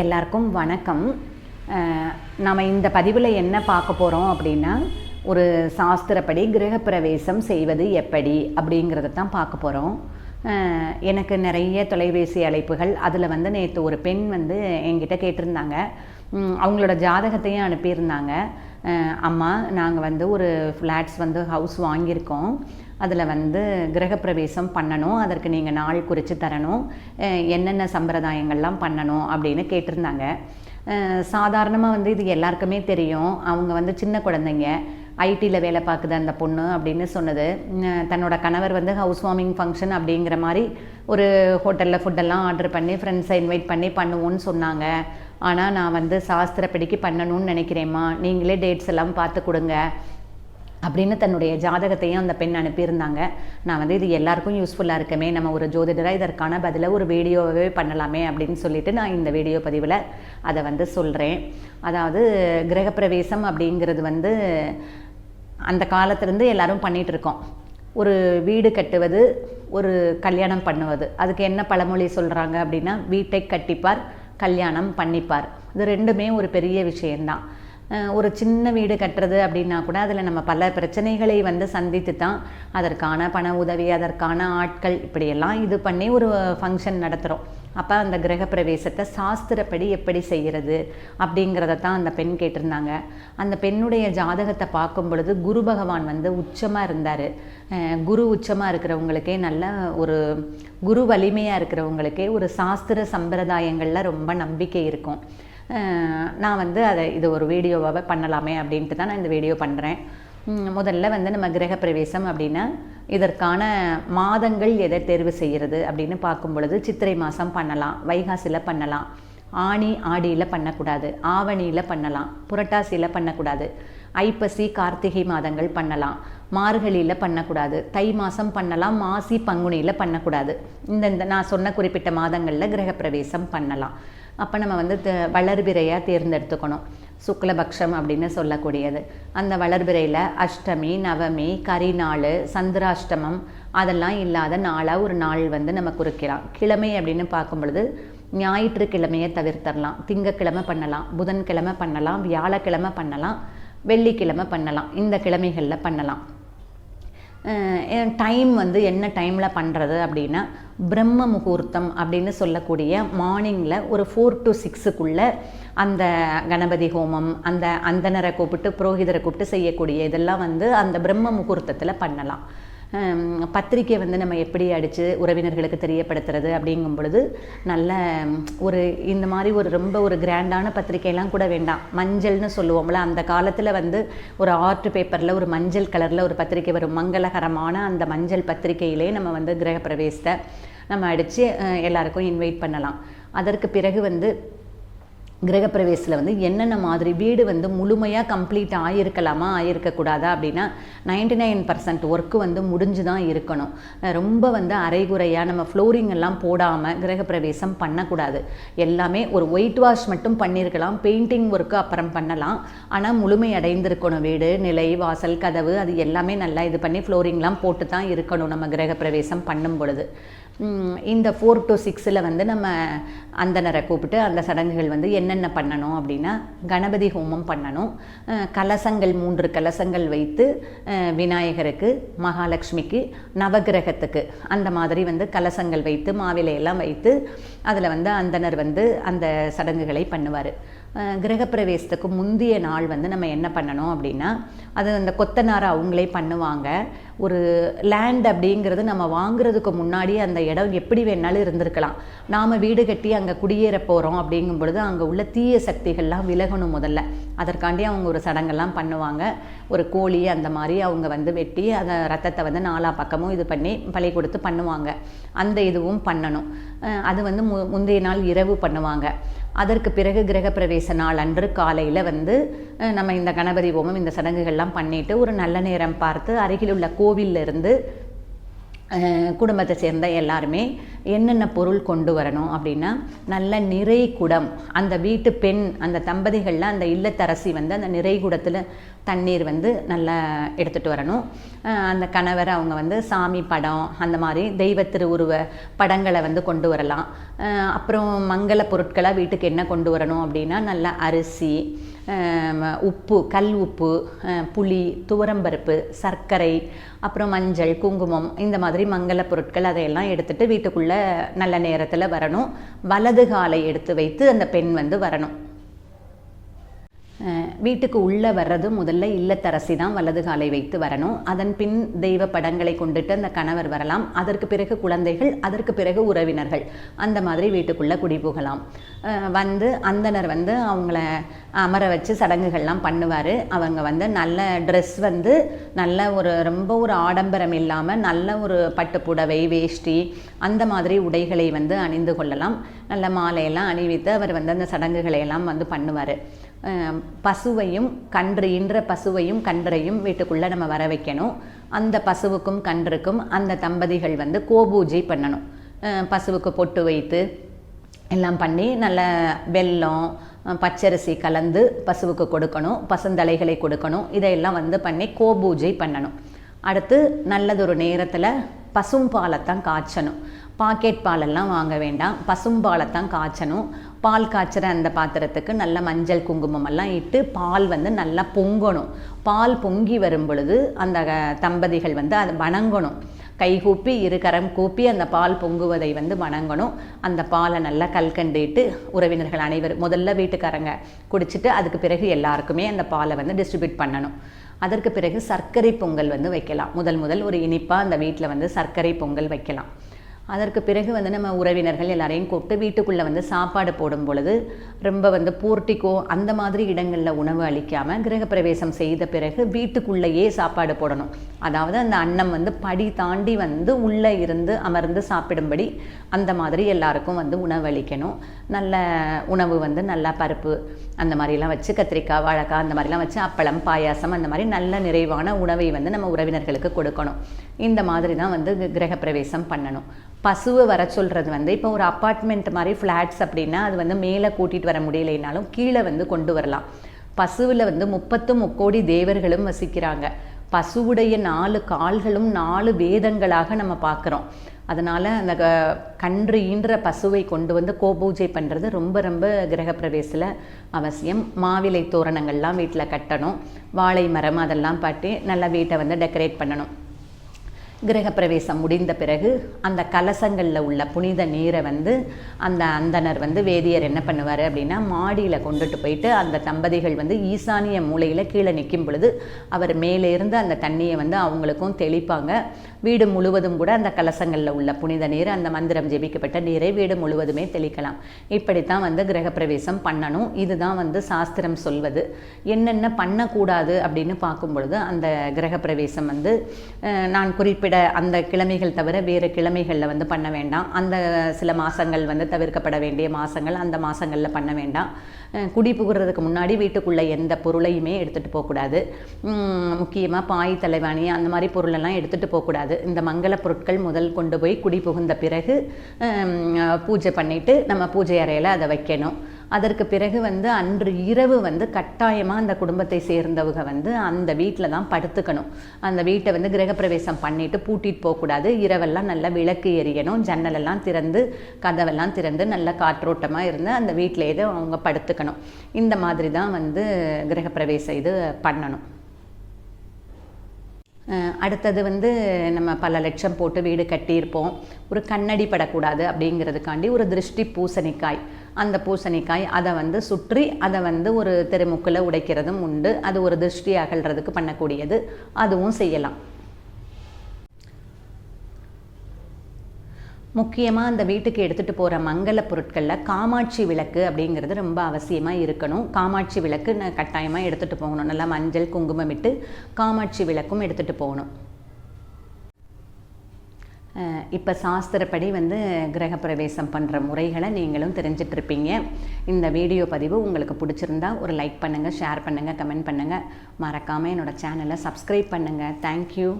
எல்லாருக்கும் வணக்கம். நம்ம இந்த பதிவில் என்ன பார்க்க போகிறோம் அப்படின்னா ஒரு சாஸ்திரப்படி கிரகப்பிரவேசம் செய்வது எப்படி அப்படிங்கிறத தான் பார்க்க போகிறோம் எனக்கு நிறைய தொலைபேசி அழைப்புகள். அதில் வந்து நேற்று ஒரு பெண் வந்து என்கிட்ட கேட்டிருந்தாங்க. அவங்களோட ஜாதகத்தையும் அனுப்பியிருந்தாங்க. அம்மா நாங்கள் வந்து ஒரு ஃப்ளாட்ஸ் வந்து ஹவுஸ் வாங்கியிருக்கோம். அதில் வந்து கிரகப்பிரவேசம் பண்ணணும் அதற்கு நீங்கள் நாள் குறித்து தரணும் என்னென்ன சம்பிரதாயங்கள்லாம் பண்ணணும் அப்படின்னு கேட்டிருந்தாங்க. சாதாரணமாக வந்து இது எல்லாருக்குமே தெரியும். அவங்க வந்து சின்ன குழந்தைங்க ஐடியில் வேலை பார்க்குது அந்த பொண்ணு அப்படின்னு சொன்னது. தன்னோட கணவர் வந்து ஹவுஸ் வார்மிங் ஃபங்க்ஷன் அப்படிங்கிற மாதிரி ஒரு ஹோட்டலில் ஃபுட்டெல்லாம் ஆர்டர் பண்ணி ஃப்ரெண்ட்ஸை இன்வைட் பண்ணி பண்ணுவோன்னு சொன்னாங்க. ஆனால் நான் வந்து சாஸ்திரப்படிக்கு பண்ணணும்னு நினைக்கிறேம்மா. நீங்களே டேட்ஸ் எல்லாம் பார்த்து கொடுங்க. அப்படின்னு தன்னுடைய ஜாதகத்தையும் அந்த பெண் அனுப்பியிருந்தாங்க. நான் வந்து இது எல்லாருக்கும் யூஸ்ஃபுல்லாக இருக்குமே நம்ம ஒரு ஜோதிடராக இதற்கான பதிலாக ஒரு வீடியோவே பண்ணலாமே அப்படின்னு சொல்லிட்டு நான் இந்த வீடியோ பதிவில் அதை வந்து சொல்கிறேன் அதாவது கிரகப்பிரவேசம் அப்படிங்கிறது வந்து அந்த காலத்துலேருந்து எல்லாரும் பண்ணிகிட்ருக்கோம் ஒரு வீடு கட்டுவது ஒரு கல்யாணம் பண்ணுவது. அதுக்கு என்ன பழமொழி சொல்கிறாங்க அப்படின்னா வீட்டை கட்டிப்பார் கல்யாணம் பண்ணிப்பார். இது ரெண்டுமே ஒரு பெரிய விஷயந்தான் ஒரு சின்ன வீடு கட்டுறது அப்படின்னா கூட அதில் நம்ம பல பிரச்சனைகளை வந்து சந்தித்து தான் அதற்கான பண உதவி அதற்கான ஆட்கள் இப்படியெல்லாம் இது பண்ணி ஒரு ஃபங்க்ஷன் நடத்துகிறோம் அப்போ அந்த கிரகப்பிரவேசத்தை சாஸ்திரப்படி எப்படி செய்கிறது அப்படிங்கிறத தான் அந்த பெண் கேட்டிருந்தாங்க. அந்த பெண்ணுடைய ஜாதகத்தை பார்க்கும் பொழுது குரு பகவான் வந்து உச்சமாக இருந்தார். குரு உச்சமாக இருக்கிறவங்களுக்கே நல்ல ஒரு குரு வலிமையாக இருக்கிறவங்களுக்கே ஒரு சாஸ்திர சம்பிரதாயங்களில் ரொம்ப நம்பிக்கை இருக்கும். நான் வந்து அதை இது ஒரு வீடியோவாக பண்ணலாமே அப்படின்ட்டு தான் நான் இந்த வீடியோ பண்ணுறேன் முதல்ல வந்து நம்ம கிரகப்பிரவேசம் அப்படின்னா இதற்கான மாதங்கள் எதை தேர்வு செய்கிறது அப்படின்னு பார்க்கும் பொழுது சித்திரை மாதம் பண்ணலாம் வைகாசியில் பண்ணலாம் ஆனி ஆடியில் பண்ணக்கூடாது ஆவணியில் பண்ணலாம் புரட்டாசியில் பண்ணக்கூடாது ஐப்பசி கார்த்திகை மாதங்கள் பண்ணலாம் மார்கழியில் பண்ணக்கூடாது தை மாதம் பண்ணலாம் மாசி பங்குனியில் பண்ணக்கூடாது. இந்த நான் சொன்ன குறிப்பிட்ட மாதங்களில் கிரகப்பிரவேசம் பண்ணலாம். அப்போ நம்ம வந்து த- வளர்பிறையாக தேர்ந்தெடுத்துக்கணும். சுக்லபக்ஷம் அப்படின்னு சொல்லக்கூடியது. அந்த வளர்பிறையில் அஷ்டமி நவமி கரிநாள் சந்திராஷ்டமம் அதெல்லாம் இல்லாத நாளாக ஒரு நாள் வந்து நம்ம குறிக்கலாம் கிழமை அப்படின்னு பார்க்கும் பொழுது ஞாயிற்றுக்கிழமையை தவிர்த்தரலாம். திங்கக்கிழமை பண்ணலாம் புதன்கிழமை பண்ணலாம் வியாழக்கிழமை பண்ணலாம் வெள்ளிக்கிழமை பண்ணலாம். இந்த கிழமைகளில் பண்ணலாம். டைம் வந்து என்ன டைமில் பண்ணுறது அப்படின்னா பிரம்ம முகூர்த்தம் அப்படின்னு சொல்லக்கூடிய மார்னிங்கில் ஒரு ஃபோர் டு சிக்ஸுக்குள்ளே அந்த கணபதி ஹோமம் அந்த அந்தனரை கூப்பிட்டு புரோகிதரை கூப்பிட்டு செய்யக்கூடிய இதெல்லாம் வந்து அந்த பிரம்ம முகூர்த்தத்தில் பண்ணலாம். பத்திரிக்கை வந்து நம்ம எப்படி அடித்து உறவினர்களுக்கு தெரியப்படுத்துறது அப்படிங்கும் பொழுது நல்ல ஒரு இந்த மாதிரி ஒரு ரொம்ப ஒரு கிராண்டான பத்திரிக்கையெல்லாம் கூட வேண்டாம். மஞ்சள்னு சொல்லுவோம்ல அந்த காலத்தில் வந்து ஒரு ஆர்ட் பேப்பரில் ஒரு மஞ்சள் கலரில் ஒரு பத்திரிக்கை வரும். மங்களகரமான அந்த மஞ்சள் பத்திரிக்கையிலே நம்ம வந்து கிரகப்பிரவேசத்தை நம்ம அடித்து எல்லாருக்கும் இன்வைட் பண்ணலாம். அதற்கு பிறகு வந்து கிரகப்பிரவேசத்தில் வந்து என்னென்ன மாதிரி வீடு வந்து முழுமையாக கம்ப்ளீட் ஆகியிருக்கலாமா ஆகியிருக்கக்கூடாதா அப்படின்னா நைன்டி நைன் பர்சன்ட் ஒர்க்கு வந்து முடிஞ்சு தான் இருக்கணும். ரொம்ப வந்து அரைகுறையாக நம்ம ஃப்ளோரிங் எல்லாம் போடாமல் கிரகப்பிரவேசம் பண்ணக்கூடாது. எல்லாமே ஒரு ஒயிட் வாஷ் மட்டும் பண்ணியிருக்கலாம் பெயிண்டிங் ஒர்க்கு அப்புறம் பண்ணலாம். ஆனால் முழுமை அடைந்திருக்கணும். வீடு நிலை வாசல் கதவு அது எல்லாமே நல்லா இது பண்ணி ஃப்ளோரிங்லாம் போட்டு தான் இருக்கணும் நம்ம கிரகப்பிரவேசம் பண்ணும் பொழுது. இந்த ஃபோர் டு சிக்ஸில் வந்து நம்ம அந்தனரை கூப்பிட்டு அந்த சடங்குகள் வந்து என்னென்ன பண்ணணும் அப்படின்னா கணபதி ஹோமம் பண்ணணும். கலசங்கள் மூன்று கலசங்கள் வைத்து விநாயகருக்கு மகாலட்சுமிக்கு நவகிரகத்துக்கு அந்த மாதிரி வந்து கலசங்கள் வைத்து மாவிலையெல்லாம் வைத்து அதில் வந்து அந்தனர் வந்து அந்த சடங்குகளை பண்ணுவார். கிரகப்பிரவேசத்துக்கு முந்தைய நாள் வந்து நம்ம என்ன பண்ணணும் அப்படின்னா அது அந்த கொத்தனார் அவங்களே பண்ணுவாங்க. ஒரு லேண்ட் அப்படிங்கிறது நம்ம வாங்குறதுக்கு முன்னாடி அந்த இடம் எப்படி வேணாலும் இருந்திருக்கலாம். நாம் வீடு கட்டி அங்கே குடியேற போகிறோம் அப்படிங்கும் பொழுது அங்கே உள்ள தீய சக்திகள்லாம் விலகணும் முதல்ல. அதற்காண்டி அவங்க ஒரு சடங்கெல்லாம் பண்ணுவாங்க. ஒரு கோழி அந்த மாதிரி அவங்க வந்து வெட்டி அந்த ரத்தத்தை வந்து நாலா பக்கமும் இது பண்ணி பழி கொடுத்து பண்ணுவாங்க. அந்த இதுவும் பண்ணணும். அது வந்து மு முந்தைய நாள் இரவு பண்ணுவாங்க. அதற்கு பிறகு கிரகப்பிரவேச நாள் அன்று காலையில் வந்து நம்ம இந்த கணபதி ஹோமம் இந்த சடங்குகள்லாம் பண்ணிட்டு ஒரு நல்ல நேரம் பார்த்து அருகில் உள்ள கோவில்ல இருந்து குடும்பத்தை சேர்ந்த எல்லாருமே என்னென்ன பொருள் கொண்டு வரணும் அப்படின்னா நல்ல நிறை குடம். அந்த வீட்டு பெண் அந்த தம்பதிகளில் அந்த இல்லத்தரசி வந்து அந்த நிறை குடத்தில் தண்ணீர் வந்து நல்லா எடுத்துகிட்டு வரணும். அந்த கணவர் அவங்க வந்து சாமி படம் அந்த மாதிரி தெய்வ திருவுருவ படங்களை வந்து கொண்டு வரலாம். அப்புறம் மங்கள பொருட்களாக வீட்டுக்கு என்ன கொண்டு வரணும் அப்படின்னா நல்ல அரிசி உப்பு கல் உப்பு புளி துவரம்பருப்பு சர்க்கரை அப்புறம் மஞ்சள் குங்குமம் இந்த மாதிரி மங்கள பொருட்கள் அதையெல்லாம் எடுத்துட்டு வீட்டுக்குள்ளே நல்ல நேரத்தில் வரணும். வலது காலை எடுத்து வைத்து அந்த பெண் வந்து வரணும். வீட்டுக்கு உள்ளே வர்றது முதல்ல இல்லத்தரசி தான் வலது காலை வைத்து வரணும். அதன் பின் தெய்வ படங்களை கொண்டுட்டு அந்த கணவர் வரலாம். அதற்கு பிறகு குழந்தைகள் அதற்கு பிறகு உறவினர்கள். அந்த மாதிரி வீட்டுக்குள்ளே குடி புகலாம். வந்து அந்தனர் வந்து அவங்கள அமர வச்சு சடங்குகள்லாம் பண்ணுவார். அவங்க வந்து நல்ல ட்ரெஸ் வந்து நல்ல ஒரு ரொம்ப ஒரு ஆடம்பரம் இல்லாமல் நல்ல ஒரு பட்டு புடவை வேஷ்டி அந்த மாதிரி உடைகளை வந்து அணிந்து கொள்ளலாம். நல்ல மாலையெல்லாம் அணிவித்து அவர் வந்து அந்த சடங்குகளை எல்லாம் வந்து பண்ணுவார். பசுவையும் கன்று ஈன்ற பசுவையும் கன்றையும் வீட்டுக்குள்ளே நம்ம வர வைக்கணும். அந்த பசுவுக்கும் கன்றுக்கும் அந்த தம்பதிகள் வந்து கோபூஜை பண்ணணும். பசுவுக்கு பொட்டு வைத்து எல்லாம் பண்ணி நல்ல வெல்லம் பச்சரிசி கலந்து பசுவுக்கு கொடுக்கணும் பசுந்தலைகளை கொடுக்கணும். இதையெல்லாம் வந்து பண்ணி கோபூஜை பண்ணணும். அடுத்து நல்லதொரு நேரத்தில் பசும்பாலைத்தான் காய்ச்சணும். பாக்கெட் பாலெல்லாம் வாங்க வேண்டாம். பசும்பாலைத்தான் காய்ச்சணும். பால் காய்ச்சுற அந்த பாத்திரத்துக்கு நல்ல மஞ்சள் குங்குமம் எல்லாம் இட்டு பால் வந்து நல்லா பொங்கணும். பால் பொங்கி வரும் பொழுது அந்த தம்பதிகள் வந்து அதை வணங்கணும். கைகூப்பி இரு கரம் கூப்பி அந்த பால் பொங்குவதை வந்து வணங்கணும். அந்த பாலை நல்லா கல்கண்டிட்டு உறவினர்கள் அனைவரும் முதல்ல வீட்டுக்காரங்க குடிச்சிட்டு அதுக்கு பிறகு எல்லாருக்குமே அந்த பாலை வந்து டிஸ்ட்ரிபியூட் பண்ணணும். அதற்கு பிறகு சர்க்கரை பொங்கல் வந்து வைக்கலாம். முதல் முதல் ஒரு இனிப்பாக அந்த வீட்டில் வந்து சர்க்கரை பொங்கல் வைக்கலாம். அதற்கு பிறகு வந்து நம்ம உறவினர்கள் எல்லாரையும் கூப்பிட்டு வீட்டுக்குள்ளே வந்து சாப்பாடு போடும் பொழுது ரொம்ப வந்து போர்ட்டிக்கோ அந்த மாதிரி இடங்களில் உணவு அளிக்காமல் கிரகப்பிரவேசம் செய்த பிறகு வீட்டுக்குள்ளேயே சாப்பாடு போடணும். அதாவது அந்த அன்னம் வந்து படி தாண்டி வந்து உள்ளே இருந்து அமர்ந்து சாப்பிடும்படி அந்த மாதிரி எல்லாருக்கும் வந்து உணவு அளிக்கணும். நல்ல உணவு வந்து நல்லா பருப்பு அந்த மாதிரிலாம் வச்சு கத்திரிக்காய் வாழைக்காய் அந்த மாதிரிலாம் வச்சு அப்பளம் பாயாசம் அந்த மாதிரி நல்ல நிறைவான உணவை வந்து நம்ம உறவினர்களுக்கு கொடுக்கணும். இந்த மாதிரி தான் வந்து கிரகப்பிரவேசம் பண்ணணும். பசுவை வர சொல்கிறது வந்து இப்போ ஒரு அப்பார்ட்மெண்ட் மாதிரி ஃப்ளாட்ஸ் அப்படின்னா அது வந்து மேலே கூட்டிகிட்டு வர முடியலைனாலும் கீழே வந்து கொண்டு வரலாம். பசுவில் வந்து முப்பத்து முக்கோடி தேவர்களும் வசிக்கிறாங்க. பசுவுடைய நாலு கால்களும் நாலு வேதங்களாக நம்ம பார்க்குறோம். அதனால் அந்த க- கன்று ஈன்ற பசுவை கொண்டு வந்து கோபூஜை பண்ணுறது ரொம்ப ரொம்ப கிரகப்பிரவேசில் அவசியம். மாவிலை தோரணங்கள்லாம் வீட்டில் கட்டணும். வாழை மரம் அதெல்லாம் பாட்டி நல்லா வீட்டை வந்து டெக்கரேட் பண்ணணும். கிரகப்பிரவேசம் முடிந்த பிறகு அந்த கலசங்களில் உள்ள புனித நீரை வந்து அந்த அந்தனர் வந்து வேதியர் என்ன பண்ணுவார் அப்படின்னா மாடியில் கொண்டுட்டு போயிட்டு அந்த தம்பதிகள் வந்து ஈசானிய மூலையில் கீழே நிற்கும் பொழுது அவர் மேலே இருந்து அந்த தண்ணியை வந்து அவங்களுக்கும் தெளிப்பாங்க. வீடு முழுவதும் கூட அந்த கலசங்களில் உள்ள புனித நீர் அந்த மந்திரம் ஜெபிக்கப்பட்ட நீரை வீடு முழுவதுமே தெளிக்கலாம். இப்படித்தான் வந்து கிரகப்பிரவேசம் பண்ணணும். இதுதான் வந்து சாஸ்திரம் சொல்வது. என்னென்ன பண்ணக்கூடாது அப்படின்னு பார்க்கும் பொழுது அந்த கிரகப்பிரவேசம் வந்து நான் குறிப்பிட்ட குறிப்பிட அந்த கிழமைகள் தவிர வேறு கிழமைகளில் வந்து பண்ண வேண்டாம். அந்த சில மாதங்கள் வந்து தவிர்க்கப்பட வேண்டிய மாதங்கள் அந்த மாதங்களில் பண்ண வேண்டாம். குடி புகுறதுக்கு முன்னாடி வீட்டுக்குள்ளே எந்த பொருளையுமே எடுத்துகிட்டு போகக்கூடாது முக்கியமாக பாய் தலைவாணி அந்த மாதிரி பொருளெல்லாம் எடுத்துகிட்டு போகக்கூடாது இந்த மங்கள பொருட்கள் முதல் கொண்டு போய் குடி புகுந்த பிறகு பூஜை பண்ணிவிட்டு நம்ம பூஜை அறையில் அதை வைக்கணும். அதற்கு பிறகு வந்து அன்று இரவு வந்து கட்டாயமாக அந்த குடும்பத்தை சேர்ந்தவங்க வந்து அந்த வீட்டில் தான் படுத்துக்கணும். அந்த வீட்டை வந்து கிரகப்பிரவேசம் பண்ணிட்டு பூட்டிட்டு போகக்கூடாது இரவெல்லாம் நல்லா விளக்கு எரியணும். ஜன்னலெல்லாம் திறந்து கதவெல்லாம் திறந்து நல்ல காற்றோட்டமாக இருந்து அந்த வீட்டிலேயே அவங்க படுத்துக்கணும். இந்த மாதிரி தான் வந்து கிரகப்பிரவேசம் இது பண்ணணும். அடுத்தது வந்து நம்ம பல லட்சம் போட்டு வீடு கட்டியிருப்போம். ஒரு கண்ணடி படக்கூடாது அப்படிங்கிறதுக்காண்டி ஒரு திருஷ்டி பூசணிக்காய். அந்த பூசணிக்காய் அதை வந்து சுற்றி அதை வந்து ஒரு தெருமுக்கில் உடைக்கிறதும் உண்டு. அது ஒரு திருஷ்டி அகல்றதுக்கு பண்ணக்கூடியது. அதுவும் செய்யலாம். முக்கியமாக அந்த வீட்டுக்கு எடுத்துகிட்டு போகிற மங்கள பொருட்களில் காமாட்சி விளக்கு அப்படிங்கிறது ரொம்ப அவசியமாக இருக்கணும். காமாட்சி விளக்கு கட்டாயமாக எடுத்துகிட்டு போகணும். நல்லா மஞ்சள் குங்குமம் இட்டு காமாட்சி விளக்கும் எடுத்துகிட்டு போகணும். இப்போ சாஸ்திரப்படி வந்து கிரகப்பிரவேசம் பண்ணுற முறைகளை நீங்களும் தெரிஞ்சிட்ருப்பீங்க இந்த வீடியோ பதிவு உங்களுக்கு பிடிச்சிருந்தா ஒரு லைக் பண்ணுங்கள் ஷேர் பண்ணுங்கள் கமெண்ட் பண்ணுங்கள் மறக்காமல் என்னோட சேனலை சப்ஸ்கிரைப் பண்ணுங்கள் தேங்க்யூ